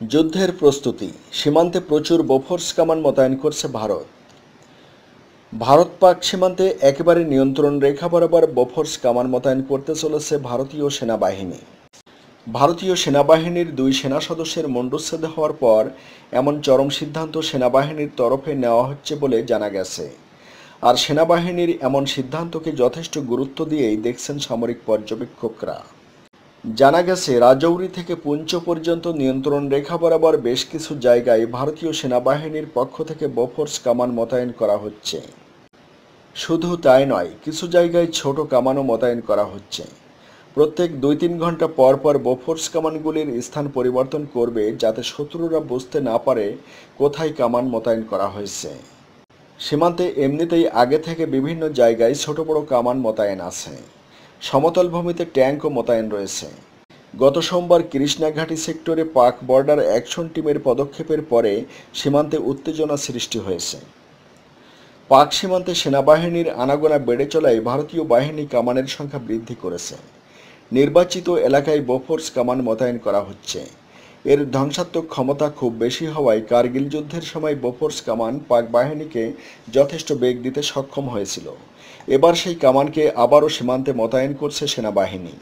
যুদ্ধের প্রস্তুতি। সীমান্তে প্রচুর বোফোর্স কামান মোতায়েন করছে ভারত। ভারত পাক সীমান্তে একেবারে নিয়ন্ত্রণ রেখা বরাবর বোফোর্স কামান মোতায়েন করতে চলেছে ভারতীয় সেনাবাহিনী। ভারতীয় সেনাবাহিনীর দুই সেনা সদস্যের মুণ্ডচ্ছেদ হওয়ার পর এমন চরম সিদ্ধান্ত সেনাবাহিনীর তরফে নেওয়া হচ্ছে বলে জানা গেছে। আর সেনাবাহিনীর এমন সিদ্ধান্তকে যথেষ্ট গুরুত্ব দিয়েই দেখছেন সামরিক পর্যবেক্ষকরা। জানা গেছে, রাজৌরি থেকে পুঞ্চ পর্যন্ত নিয়ন্ত্রণ রেখা বরাবর বেশ কিছু জায়গায় ভারতীয় সেনাবাহিনীর পক্ষ থেকে বোফোর্স কামান মোতায়েন করা হচ্ছে। শুধু তাই নয়, কিছু জায়গায় ছোট কামানও মোতায়েন করা হচ্ছে। প্রত্যেক দুই তিন ঘণ্টা পর পর বোফোর্স কামানগুলির স্থান পরিবর্তন করবে যাতে শত্রুরা বুঝতে না পারে কোথায় কামান মোতায়েন করা হয়েছে। সীমান্তে এমনিতেই আগে থেকে বিভিন্ন জায়গায় ছোট বড় কামান মোতায়েন আছে। সমতল ভূমিতে ট্যাঙ্কও মোতায়েন রয়েছে। গত সোমবার কৃষ্ণাঘাটি সেক্টরে পাক বর্ডার অ্যাকশন টিমের পদক্ষেপের পরে সীমান্তে উত্তেজনা সৃষ্টি হয়েছে। পাক সীমান্তে সেনাবাহিনীর আনাগোনা বেড়ে চলায় ভারতীয় বাহিনী কামানের সংখ্যা বৃদ্ধি করেছে। নির্বাচিত এলাকায় বোফোর্স কামান মোতায়েন করা হচ্ছে। এর ধ্বংসাত্মক ক্ষমতা খুব বেশি হওয়ায় কার্গিল যুদ্ধের সময় বোফোর্স কামান পাক বাহিনীকে যথেষ্ট বেগ দিতে সক্ষম হয়েছিল। এবার সেই কামানকে আবারও সীমান্তে মোতায়েন করছে সেনাবাহিনী।